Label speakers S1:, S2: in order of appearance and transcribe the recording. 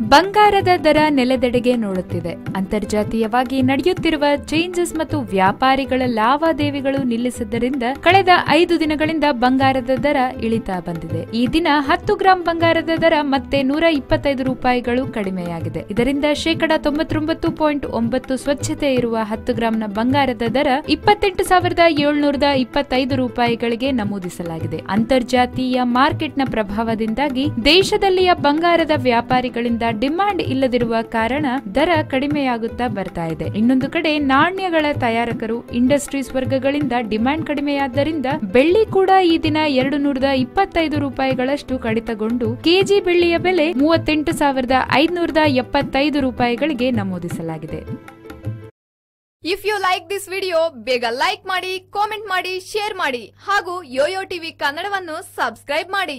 S1: ಬಂಗಾರದ ದರ ನೆಲೆದೆಡೆಗೆ ನೋಡುತ್ತಿದೆ. ಅಂತರ್ಜಾತೀಯವಾಗಿ ನಡೆಯುತ್ತಿರುವ ಚೇಂಜಸ್ ಮತ್ತು ವ್ಯಾಪಾರಿಗಳ ಲಾವಾದೇವಿಗಳು ನಿಲ್ಲಿಸಿದ್ದರಿಂದ ಕಳೆದ ಐದು ದಿನಗಳಿಂದ ಬಂಗಾರದ ದರ ಇಳಿತಾ ಬಂದಿದೆ. ಈ ದಿನ ಹತ್ತು ಗ್ರಾಂ ಬಂಗಾರದ ದರ ಮತ್ತೆ ನೂರ ಇಪ್ಪತ್ತೈದು ರೂಪಾಯಿಗಳು ಕಡಿಮೆಯಾಗಿದೆ. ಇದರಿಂದ ಶೇಕಡ ತೊಂಬತ್ತೊಂಬತ್ತು ಪಾಯಿಂಟ್ ಒಂಬತ್ತು ಸ್ವಚ್ಛತೆ ಇರುವ ಹತ್ತು ಗ್ರಾಂನ ಬಂಗಾರದ ದರ ಇಪ್ಪತ್ತೆಂಟು ಸಾವಿರದ ಏಳ್ನೂರದ ಇಪ್ಪತ್ತೈದು ರೂಪಾಯಿಗಳಿಗೆ ನಮೂದಿಸಲಾಗಿದೆ. ಅಂತರ್ಜಾತೀಯ ಮಾರ್ಕೆಟ್ನ ಪ್ರಭಾವದಿಂದಾಗಿ ದೇಶದಲ್ಲಿಯ ಬಂಗಾರದ ವ್ಯಾಪಾರಿಗಳಿಂದ ಡಿಮಾಂಡ್ ಇಲ್ಲದಿರುವ ಕಾರಣ ದರ ಕಡಿಮೆಯಾಗುತ್ತಾ ಬರ್ತಾ ಇದೆ. ಇನ್ನೊಂದು ಕಡೆ ನಾಣ್ಯಗಳ ತಯಾರಕರು, ಇಂಡಸ್ಟ್ರೀಸ್ ವರ್ಗಗಳಿಂದ ಡಿಮ್ಯಾಂಡ್ ಕಡಿಮೆಯಾದ್ದರಿಂದ ಬೆಳ್ಳಿ ಕೂಡ ಈ ದಿನ ಎರಡು ನೂರದ ಇಪ್ಪತ್ತೈದು ರೂಪಾಯಿಗಳಷ್ಟು ಕಡಿತಗೊಂಡು ಕೆಜಿ ಬೆಳ್ಳಿಯ ಬೆಲೆ ಮೂವತ್ತೆಂಟು ಸಾವಿರದ ಐದುನೂರದ ಎಪ್ಪತ್ತೈದು ರೂಪಾಯಿಗಳಿಗೆ ನಮೂದಿಸಲಾಗಿದೆ.
S2: If you like this video ಬೇಗ ಲೈಕ್ ಮಾಡಿ ಕಾಮೆಂಟ್ ಮಾಡಿ ಶೇರ್ ಮಾಡಿ ಹಾಗೂ ಯೋಯೋ ಟಿವಿ ಕನ್ನಡವನ್ನು ಸಬ್ಸ್ಕ್ರೈಬ್ ಮಾಡಿ.